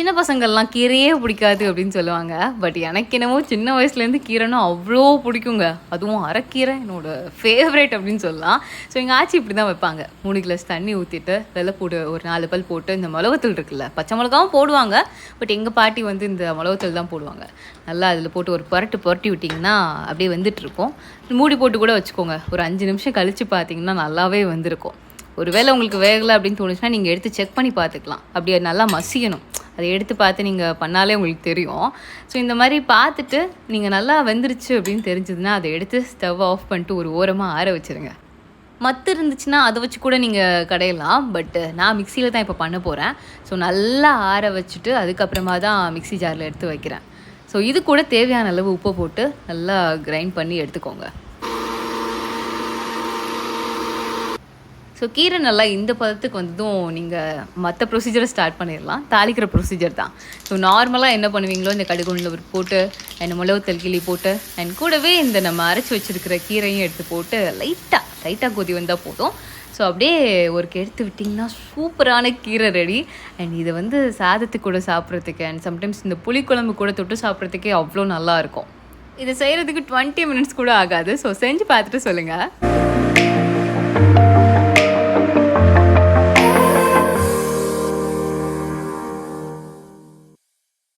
சின்ன பசங்கள்லாம் கீரையே பிடிக்காது அப்படின்னு சொல்லுவாங்க. பட் எனக்கு என்னமோ சின்ன வயசுலேருந்து கீரைனா அவ்வளோ பிடிக்குங்க. அதுவும் அரைக்கீரை என்னோட ஃபேவரேட் அப்படின்னு சொல்லலாம். ஸோ எங்கள் ஆச்சி இப்படி தான் வைப்பாங்க. மூணு கிளாஸ் தண்ணி ஊற்றிட்டு வெள்ளை போட்டு ஒரு நாலு பல் போட்டு இந்த மிளகுத்தூள் இருக்குல்ல பச்சை மிளகாவும் போடுவாங்க. பட் எங்கள் பாட்டி வந்து இந்த மிளகுத்தூள் தான் போடுவாங்க. நல்லா அதில் போட்டு ஒரு புரட்டு புரட்டி விட்டிங்கன்னா அப்படியே வந்துட்டுருக்கும் மூடி போட்டு கூட வச்சுக்கோங்க. ஒரு அஞ்சு நிமிஷம் கழித்து பார்த்தீங்கன்னா நல்லாவே வந்திருக்கும். ஒருவேளை உங்களுக்கு வேகலை அப்படின்னு தோணுச்சுன்னா நீங்கள் எடுத்து செக் பண்ணி பார்த்துக்கலாம். அப்படி அது நல்லா மசியணும். அதை எடுத்து பார்த்து நீங்கள் பண்ணாலே உங்களுக்கு தெரியும். ஸோ இந்த மாதிரி பார்த்துட்டு நீங்கள் நல்லா வெந்துருச்சு அப்படின்னு தெரிஞ்சதுன்னா அதை எடுத்து ஸ்டவ் ஆஃப் பண்ணிட்டு ஒரு ஓரமாக ஆற வச்சுருங்க. மத்து இருந்துச்சுன்னா அதை வச்சு கூட நீங்கள் கடையலாம். பட்டு நான் மிக்சியில் தான் இப்போ பண்ண போகிறேன் ஸோ நல்லா ஆற வச்சுட்டு அதுக்கப்புறமா தான் மிக்ஸி ஜாரில் எடுத்து வைக்கிறேன். ஸோ இது கூட தேவையான அளவு உப்பு போட்டு நல்லா கிரைண்ட் பண்ணி எடுத்துக்கோங்க. ஸோ கீரை நல்லா இந்த பதத்துக்கு வந்ததும் நீங்கள் மற்ற ப்ரொசீஜரை ஸ்டார்ட் பண்ணிடலாம் தாளிக்கிற ப்ரொசீஜர் தான். ஸோ நார்மலாக என்ன பண்ணுவீங்களோ இந்த கடுகுண்டில் போட்டு அண்ட் மிளகு தல்கிளி போட்டு அண்ட் கூடவே இந்த நம்ம அரைச்சி வச்சிருக்கிற கீரையும் எடுத்து போட்டு லைட்டாக லைட்டாக கொதி வந்தால் போதும். ஸோ அப்படியே ஒரு எடுத்து விட்டிங்கன்னா சூப்பரான கீரை ரெடி அண்ட் இதை வந்து சாதத்துக்கு கூட சாப்பிட்றதுக்கு அண்ட் சம்டைம்ஸ் இந்த புளிக்குழம்பு கூட தொட்டு சாப்பிட்றதுக்கே அவ்வளோ நல்லாயிருக்கும் இதை செய்கிறதுக்கு டுவெண்ட்டி மினிட்ஸ் கூட ஆகாது. ஸோ செஞ்சு பார்த்துட்டு சொல்லுங்கள்